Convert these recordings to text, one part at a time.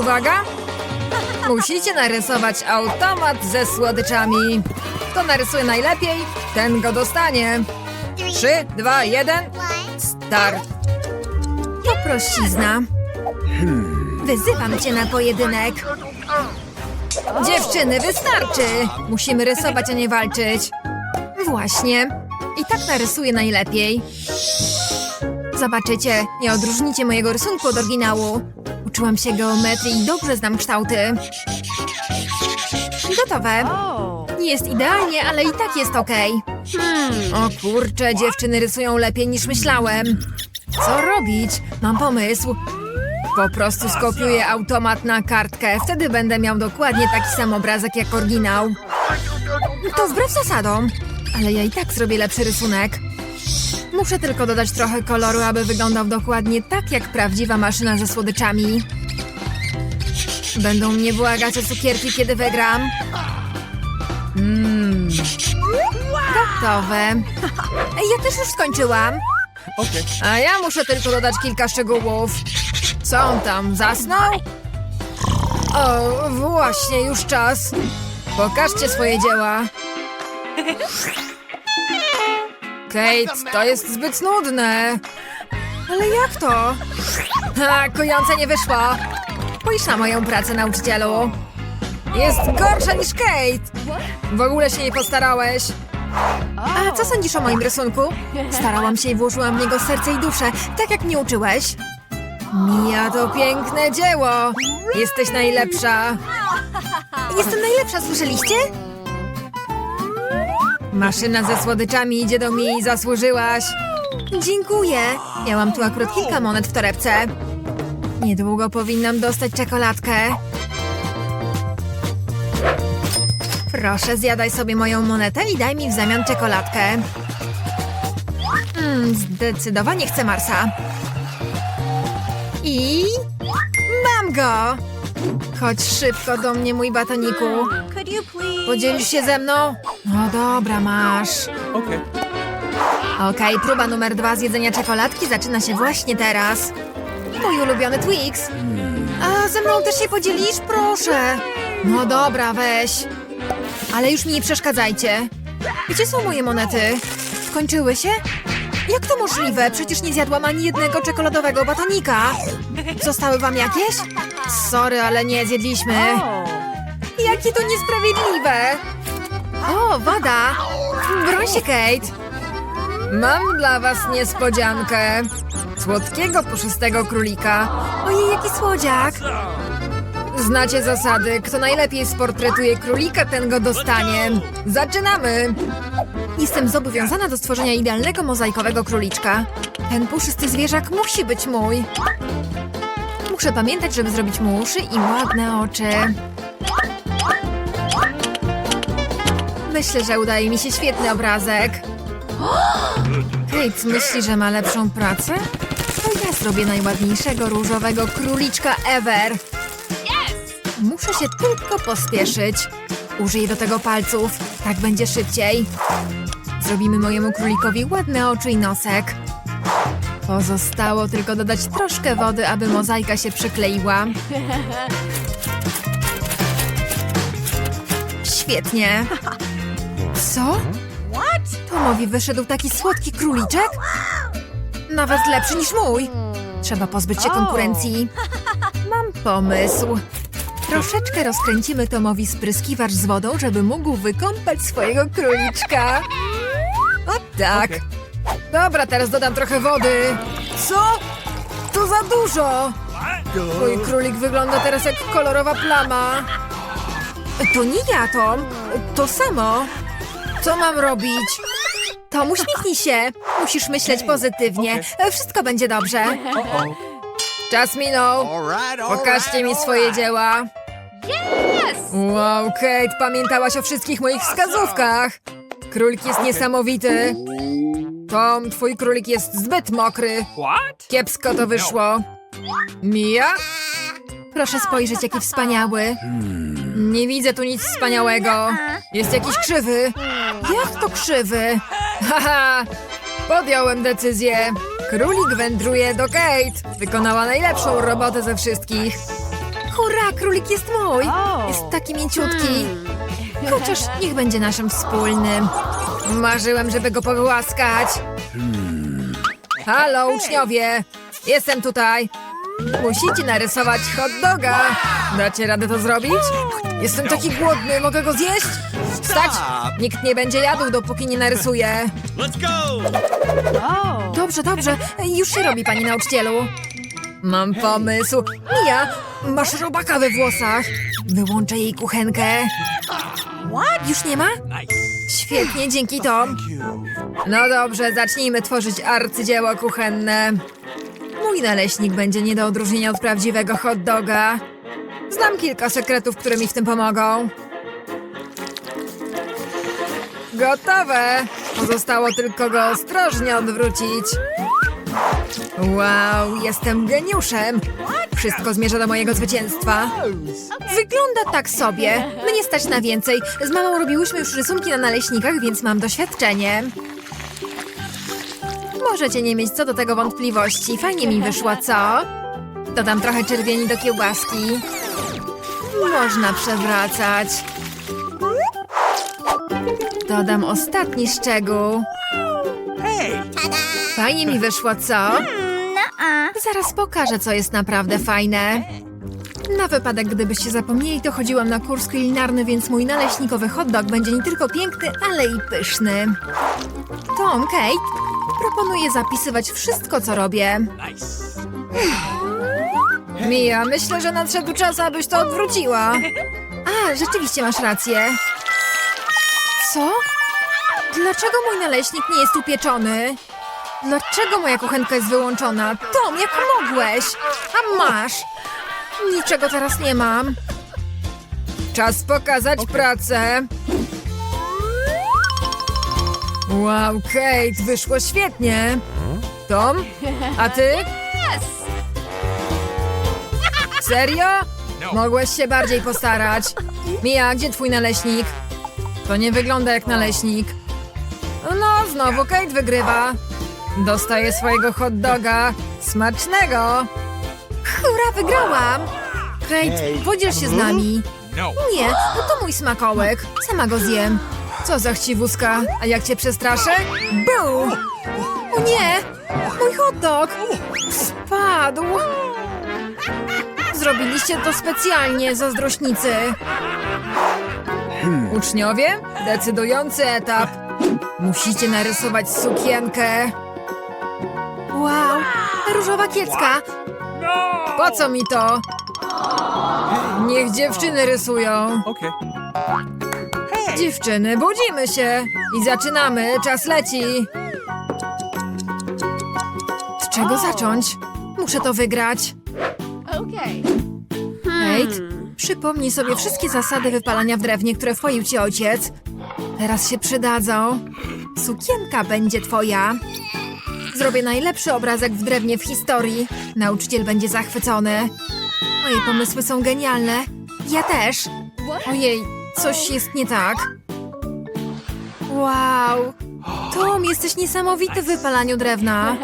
Uwaga! Musicie narysować automat ze słodyczami. Kto narysuje najlepiej, ten go dostanie. Trzy, dwa, jeden, start. To prościzna. Wyzywam cię na pojedynek. Dziewczyny, wystarczy! Musimy rysować, a nie walczyć. Właśnie. I tak narysuję najlepiej. Zobaczycie, nie odróżnicie mojego rysunku od oryginału. Uczyłam się geometrii i dobrze znam kształty. Gotowe. Nie jest idealnie, ale i tak jest ok. O kurczę, dziewczyny rysują lepiej niż myślałem. Co robić? Mam pomysł. Po prostu skopiuję automat na kartkę. Wtedy będę miał dokładnie taki sam obrazek jak oryginał. To wbrew zasadom. Ale ja i tak zrobię lepszy rysunek. Muszę tylko dodać trochę koloru, aby wyglądał dokładnie tak jak prawdziwa maszyna ze słodyczami. Będą mnie błagać o cukierki, kiedy wygram. Mmm. Gotowe. Ja też już skończyłam. Okay. A ja muszę tylko dodać kilka szczegółów. Co on tam, zasnął? O, właśnie, już czas. Pokażcie swoje dzieła. Kate, to jest zbyt nudne. Ale jak to? Ha, kojące nie wyszło. Spójrz na moją pracę, nauczycielu. Jest gorsza niż Kate. W ogóle się nie postarałeś. A co sądzisz o moim rysunku? Starałam się i włożyłam w niego serce i duszę, tak jak mnie uczyłeś. Mia, to piękne dzieło! Jesteś najlepsza! Jestem najlepsza, słyszeliście? Maszyna ze słodyczami idzie do mi, zasłużyłaś! Dziękuję! Miałam tu akurat kilka monet w torebce. Niedługo powinnam dostać czekoladkę. Proszę, zjadaj sobie moją monetę i daj mi w zamian czekoladkę. Mm, zdecydowanie chcę Marsa. I... Mam go! Chodź szybko do mnie, mój batoniku. Podzielisz się ze mną? No dobra, masz. Okay. Okej, próba numer dwa zjedzenia czekoladki zaczyna się właśnie teraz. Mój ulubiony Twix. A ze mną też się podzielisz? Proszę. No dobra, weź. Ale już mi nie przeszkadzajcie. Gdzie są moje monety? Skończyły się? Jak to możliwe? Przecież nie zjadłam ani jednego czekoladowego batonika. Zostały wam jakieś? Sorry, ale nie zjedliśmy. Jakie to niesprawiedliwe! O, woda! Broń się, Kate! Mam dla was niespodziankę. Słodkiego, puszystego królika. Ojej, jaki słodziak! Znacie zasady. Kto najlepiej sportretuje królika, ten go dostanie. Zaczynamy! Jestem zobowiązana do stworzenia idealnego mozaikowego króliczka. Ten puszysty zwierzak musi być mój. Muszę pamiętać, żeby zrobić mu uszy i ładne oczy. Myślę, że udaje mi się świetny obrazek. Kate myśli, że ma lepszą pracę? To ja zrobię najładniejszego różowego króliczka ever. Muszę się tylko pospieszyć. Użyję do tego palców. Tak będzie szybciej. Zrobimy mojemu królikowi ładne oczy i nosek. Pozostało tylko dodać troszkę wody, aby mozaika się przykleiła. Świetnie. Co? Tomowi wyszedł taki słodki króliczek? Nawet lepszy niż mój. Trzeba pozbyć się konkurencji. Mam pomysł. Troszeczkę rozkręcimy Tomowi spryskiwacz z wodą, żeby mógł wykąpać swojego króliczka. O tak. Dobra, teraz dodam trochę wody. Co? To za dużo. Mój królik wygląda teraz jak kolorowa plama. To nie ja, Tom. To samo. Co mam robić? Tom, uśmiechnij się. Musisz myśleć pozytywnie. Wszystko będzie dobrze. Czas minął. Pokażcie mi swoje dzieła. Wow, Kate, pamiętałaś o wszystkich moich wskazówkach. Królik jest niesamowity. Tom, twój królik jest zbyt mokry. Kiepsko to wyszło. Mia? Proszę spojrzeć, jaki wspaniały. Nie widzę tu nic wspaniałego. Jest jakiś krzywy. Jak to krzywy? Haha, podjąłem decyzję. Królik wędruje do Kate. Wykonała najlepszą robotę ze wszystkich. Hurra! Królik jest mój. Jest taki mięciutki. Chociaż niech będzie naszym wspólnym. Marzyłem, żeby go pogłaskać. Halo, uczniowie! Jestem tutaj. Musicie narysować hot doga. Dacie radę to zrobić? Jestem taki głodny, mogę go zjeść? Wstać! Nikt nie będzie jadł, dopóki nie narysuje. Let's go! Dobrze, dobrze. Już się robi, pani nauczycielu. Mam pomysł. Mija, masz robaka we włosach. Wyłączę jej kuchenkę. What? Już nie ma? Nice. Świetnie, dzięki Tom. No dobrze, zacznijmy tworzyć arcydzieło kuchenne. Mój naleśnik będzie nie do odróżnienia od prawdziwego hot doga. Znam kilka sekretów, które mi w tym pomogą. Gotowe! Pozostało tylko go ostrożnie odwrócić. Wow, jestem geniuszem! Wszystko zmierza do mojego zwycięstwa. Wygląda tak sobie. Mnie stać na więcej. Z mamą robiłyśmy już rysunki na naleśnikach, więc mam doświadczenie. Możecie nie mieć co do tego wątpliwości. Fajnie mi wyszło, co? Dodam trochę czerwieni do kiełbaski. Można przewracać. Dodam ostatni szczegół. Hey! Fajnie mi wyszło, co? Zaraz pokażę, co jest naprawdę fajne. Na wypadek, gdybyście zapomnieli, to chodziłam na kurs kulinarny, więc mój naleśnikowy hot dog będzie nie tylko piękny, ale i pyszny. Tom, Kate, proponuję zapisywać wszystko, co robię. Nice. Mia, myślę, że nadszedł czas, abyś to odwróciła. A, rzeczywiście masz rację. Co? Dlaczego mój naleśnik nie jest upieczony? Dlaczego moja kuchenka jest wyłączona? Tom, jak mogłeś? A masz! Niczego teraz nie mam. Czas pokazać pracę. Wow, Kate, wyszło świetnie. Tom, a ty? Serio? Mogłeś się bardziej postarać. Mia, gdzie twój naleśnik? To nie wygląda jak naleśnik. No, znowu Kate wygrywa. Dostaje swojego hot doga. Smacznego! Hurra, wygrałam! Kate, podziel się z nami. No. Nie, no to mój smakołek. Sama go zjem. Co za chciwuska. A jak cię przestraszę? Bu! O nie! Mój hot dog! Spadł! Zrobiliście to specjalnie, zazdrośnicy. Uczniowie, decydujący etap. Musicie narysować sukienkę. Wow, różowa kiecka. Po co mi to? Niech dziewczyny rysują. Dziewczyny, budzimy się i zaczynamy. Czas leci. Od czego zacząć? Muszę to wygrać. Okay. Kate, przypomnij sobie wszystkie zasady wypalania w drewnie, które wpoił ci ojciec. Teraz się przydadzą. Sukienka będzie twoja. Zrobię najlepszy obrazek w drewnie w historii. Nauczyciel będzie zachwycony. Moje pomysły są genialne. Ja też. Ojej, coś jest nie tak. Wow. Tom, jesteś niesamowity w wypalaniu drewna.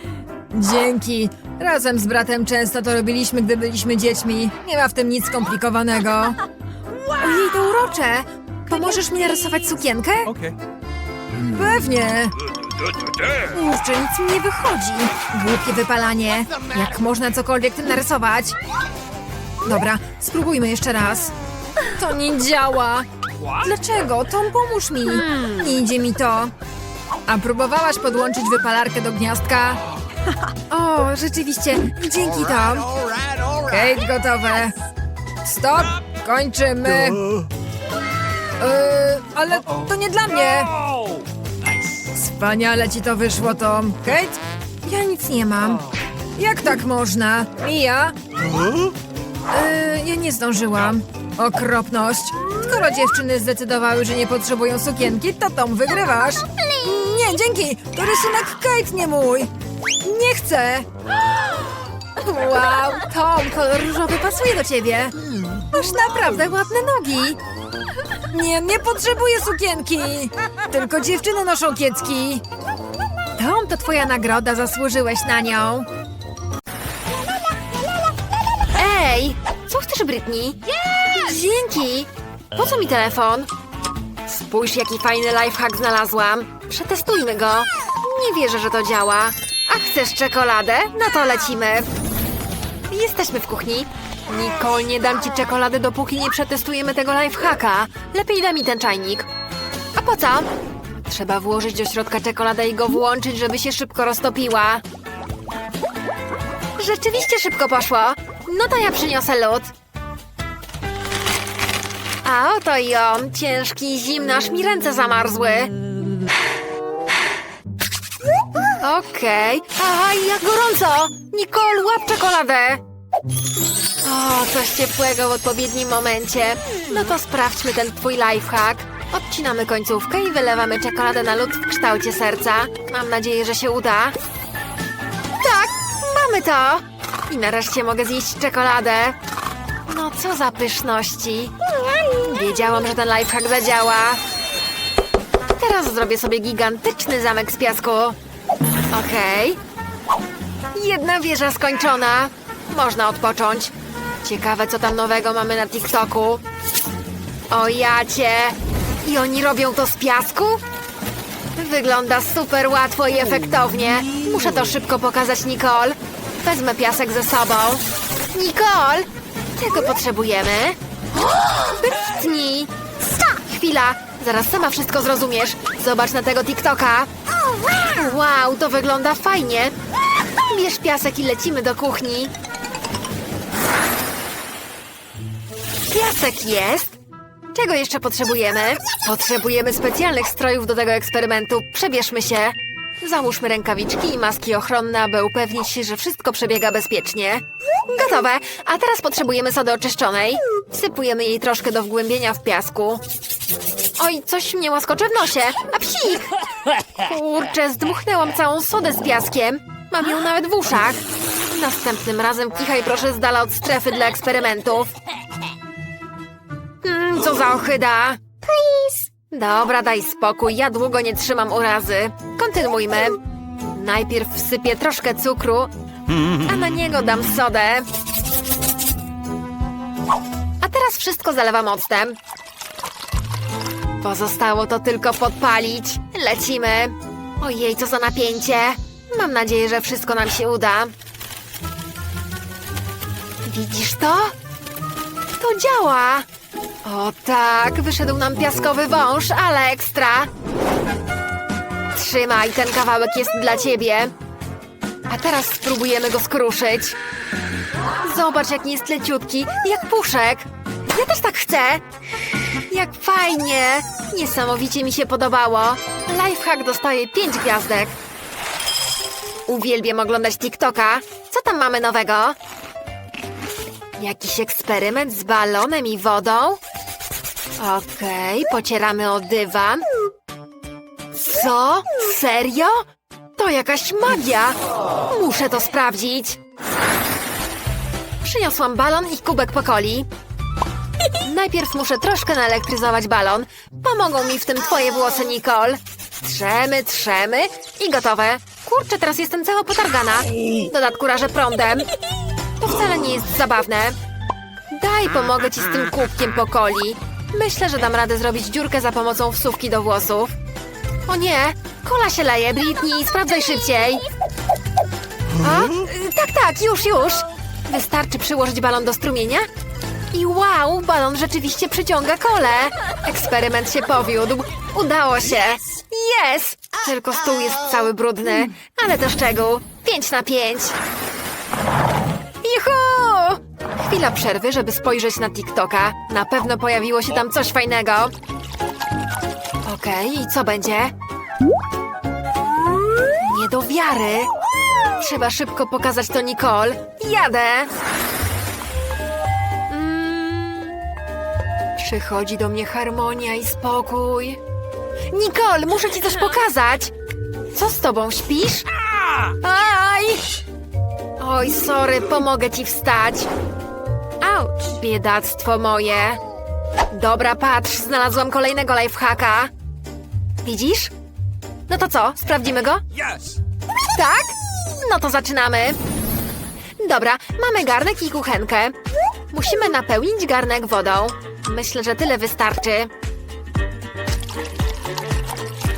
Dzięki. Razem z bratem często to robiliśmy, gdy byliśmy dziećmi. Nie ma w tym nic skomplikowanego. Ojej, to urocze. Pomożesz mi narysować sukienkę? Okay. Pewnie. Kurczę, nic mi nie wychodzi. Głupie wypalanie. Jak można cokolwiek tym narysować? Dobra, spróbujmy jeszcze raz. To nie działa. Dlaczego? Tom, pomóż mi. Nie idzie mi to. A próbowałaś podłączyć wypalarkę do gniazdka? O, rzeczywiście. Dzięki, Tom. Kate, gotowe. Stop! Kończymy. Yy, ale to nie dla mnie. Oh! Nice. Wspaniale ci to wyszło, Tom. Kate? Ja nic nie mam. Jak tak można? Mia? Yy, ja nie zdążyłam. Okropność. Skoro dziewczyny zdecydowały, że nie potrzebują sukienki, to Tom wygrywasz. Nie, dzięki. To rysunek Kate, nie mój. Nie chcę. Wow, Tom, kolor różowy pasuje do ciebie. Masz naprawdę ładne nogi. Nie, nie potrzebuję sukienki. Tylko dziewczyny noszą kiecki. Tom, to twoja nagroda, zasłużyłeś na nią. Ej, co chcesz Britney. Dzięki. Po co mi telefon? Spójrz, jaki fajny lifehack znalazłam. Przetestujmy go. Nie wierzę, że to działa. A chcesz czekoladę? No to lecimy. Jesteśmy w kuchni. Nicole, nie dam ci czekolady, dopóki nie przetestujemy tego lifehacka. Lepiej daj mi ten czajnik. A po co? Trzeba włożyć do środka czekoladę i go włączyć, żeby się szybko roztopiła. Rzeczywiście szybko poszło. No to ja przyniosę lód. A oto on, ciężki i zimny, aż mi ręce zamarzły. Okej. Aj, jak gorąco! Nicole, łap czekoladę! O, coś ciepłego w odpowiednim momencie. No to sprawdźmy ten twój lifehack. Odcinamy końcówkę i wylewamy czekoladę na lód w kształcie serca. Mam nadzieję, że się uda. Tak, mamy to! I nareszcie mogę zjeść czekoladę. No co za pyszności. Wiedziałam, że ten lifehack zadziała. Teraz zrobię sobie gigantyczny zamek z piasku. Okej. Jedna wieża skończona. Można odpocząć. Ciekawe, co tam nowego mamy na TikToku. O jacie! I oni robią to z piasku? Wygląda super łatwo i efektownie. Muszę to szybko pokazać Nicole. Wezmę piasek ze sobą. Nicole! Tego potrzebujemy. Britney! Chwila! Zaraz sama wszystko zrozumiesz. Zobacz na tego TikToka. Wow, to wygląda fajnie. Bierz piasek i lecimy do kuchni. Piasek jest. Czego jeszcze potrzebujemy? Potrzebujemy specjalnych strojów do tego eksperymentu. Przebierzmy się. Załóżmy rękawiczki i maski ochronne, aby upewnić się, że wszystko przebiega bezpiecznie. Gotowe. A teraz potrzebujemy sody oczyszczonej. Wsypujemy jej troszkę do wgłębienia w piasku. Oj, coś mnie łaskocze w nosie. A psik! Kurczę, zdmuchnęłam całą sodę z piaskiem. Mam ją nawet w uszach. Następnym razem kichaj proszę z dala od strefy dla eksperymentów. Mm, co za ohyda. Dobra, daj spokój, ja długo nie trzymam urazy. Kontynuujmy. Najpierw wsypię troszkę cukru, a na niego dam sodę. A teraz wszystko zalewam octem. Pozostało to tylko podpalić. Lecimy. Ojej, co za napięcie. Mam nadzieję, że wszystko nam się uda. Widzisz to? To działa. O tak, wyszedł nam piaskowy wąż, ale ekstra. Trzymaj, ten kawałek jest dla ciebie. A teraz spróbujemy go skruszyć. Zobacz, jaki jest leciutki, jak puszek. Ja też tak chcę. Jak fajnie! Niesamowicie mi się podobało. Lifehack dostaje 5 gwiazdek. Uwielbiam oglądać TikToka. Co tam mamy nowego? Jakiś eksperyment z balonem i wodą? Okej, pocieramy o dywan. Co? Serio? To jakaś magia! Muszę to sprawdzić. Przyniosłam balon i kubek pokoli. Najpierw muszę troszkę naelektryzować balon. Pomogą mi w tym twoje włosy, Nicole. Trzemy, trzemy i gotowe. Kurczę, teraz jestem cała potargana. W dodatku rażę prądem. To wcale nie jest zabawne. Daj, pomogę ci z tym kubkiem pokoli. Myślę, że dam radę zrobić dziurkę za pomocą wsówki do włosów. O nie, kola się leje, Britney, sprawdzaj szybciej. A? Tak, tak, już, już. Wystarczy przyłożyć balon do strumienia i wow, balon rzeczywiście przyciąga kole. Eksperyment się powiódł. Udało się. Jest! Tylko stół jest cały brudny, ale to szczegół. Pięć na pięć. Juhu! Chwila przerwy, żeby spojrzeć na TikToka. Na pewno pojawiło się tam coś fajnego. Okej, i co będzie? Nie do wiary. Trzeba szybko pokazać to Nicole. Jadę! Przychodzi do mnie harmonia i spokój. Nicole, muszę ci coś pokazać. Co z tobą, śpisz? Aj! Oj, sorry, pomogę ci wstać. Auć, biedactwo moje. Dobra, patrz, znalazłam kolejnego lifehacka. Widzisz? No to co, sprawdzimy go? Yes. Tak? No to zaczynamy. Dobra, mamy garnek i kuchenkę. Musimy napełnić garnek wodą. Myślę, że tyle wystarczy.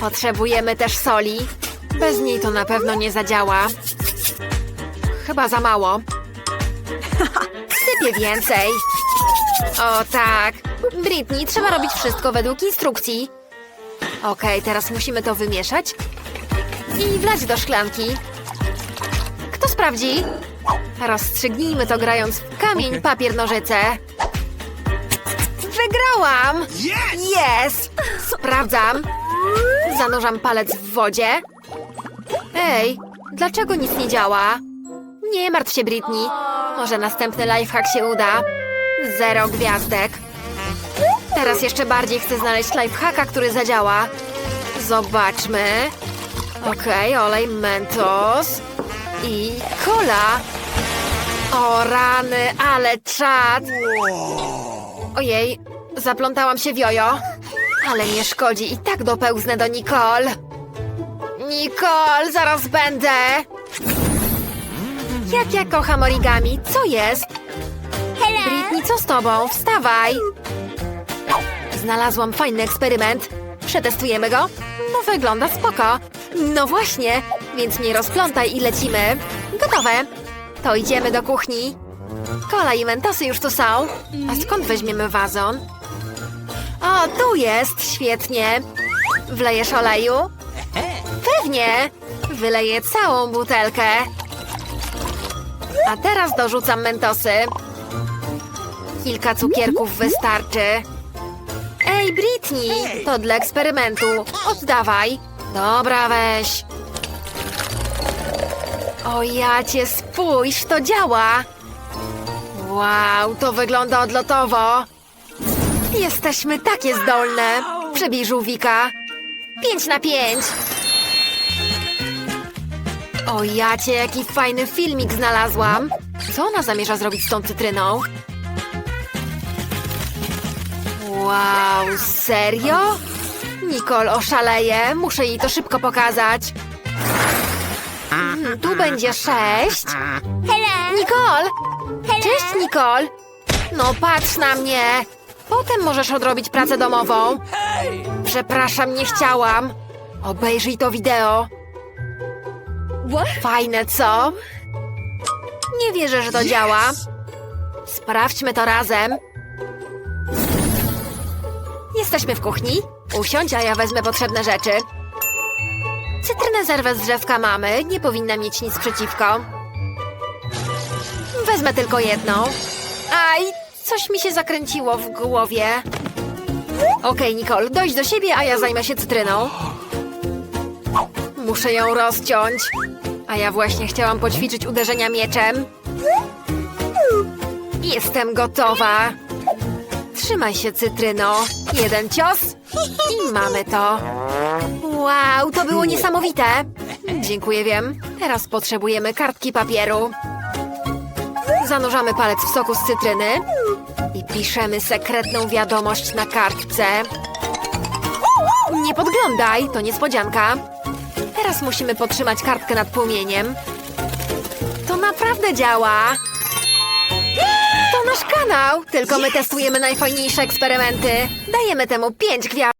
Potrzebujemy też soli. Bez niej to na pewno nie zadziała. Chyba za mało. Sypię więcej. O tak. Britney, trzeba robić wszystko według instrukcji. Okej, teraz musimy to wymieszać i wlać do szklanki. Kto sprawdzi? Rozstrzygnijmy to grając w kamień, papier, nożyce. Wygrałam! Yes! Jest! Sprawdzam. Zanurzam palec w wodzie. Ej, dlaczego nic nie działa? Nie martw się, Britney. Może następny lifehack się uda. Zero gwiazdek. Teraz jeszcze bardziej chcę znaleźć lifehacka, który zadziała. Zobaczmy. Okej, olej Mentos. I cola. O rany, ale czad. Ojej, zaplątałam się w jojo. Ale nie szkodzi, i tak dopełznę do Nicole. Nicole, zaraz będę. Jak ja kocham origami, co jest? Britney, co z tobą? Wstawaj! Znalazłam fajny eksperyment. Przetestujemy go? No wygląda spoko. No właśnie, więc mnie rozplątaj i lecimy. Gotowe. To idziemy do kuchni. Kola i mentosy już tu są. A skąd weźmiemy wazon? O, tu jest, świetnie. Wlejesz oleju? Pewnie. Wyleję całą butelkę. A teraz dorzucam mentosy. Kilka cukierków wystarczy. Ej, Britney, to dla eksperymentu. Oddawaj. Dobra, weź. O ja cię spójrz, to działa. Wow, to wygląda odlotowo. Jesteśmy takie zdolne. Przebij żółwika. Pięć na pięć. O jacie, jaki fajny filmik znalazłam. Co ona zamierza zrobić z tą cytryną? Wow, serio? Nicole oszaleje. Muszę jej to szybko pokazać. Mm, tu będzie sześć. Nicole! Cześć, Nicole! No patrz na mnie! Potem możesz odrobić pracę domową. Przepraszam, nie chciałam. Obejrzyj to wideo. Fajne, co? Nie wierzę, że to działa. Sprawdźmy to razem. Jesteśmy w kuchni. Usiądź, a ja wezmę potrzebne rzeczy. Cytrynę zerwę z drzewka mamy. Nie powinna mieć nic przeciwko. Wezmę tylko jedną. Aj, coś mi się zakręciło w głowie. Okej, Nicole, dojdź do siebie, a ja zajmę się cytryną. Muszę ją rozciąć. A ja właśnie chciałam poćwiczyć uderzenia mieczem. Jestem gotowa. Trzymaj się, cytryno. Jeden cios i mamy to. Wow, to było niesamowite. Dziękuję, wiem. Teraz potrzebujemy kartki papieru. Zanurzamy palec w soku z cytryny i piszemy sekretną wiadomość na kartce. Nie podglądaj, to niespodzianka. Teraz musimy podtrzymać kartkę nad płomieniem. To naprawdę działa. To nasz kanał, tylko my testujemy najfajniejsze eksperymenty. Dajemy temu pięć gwiazd.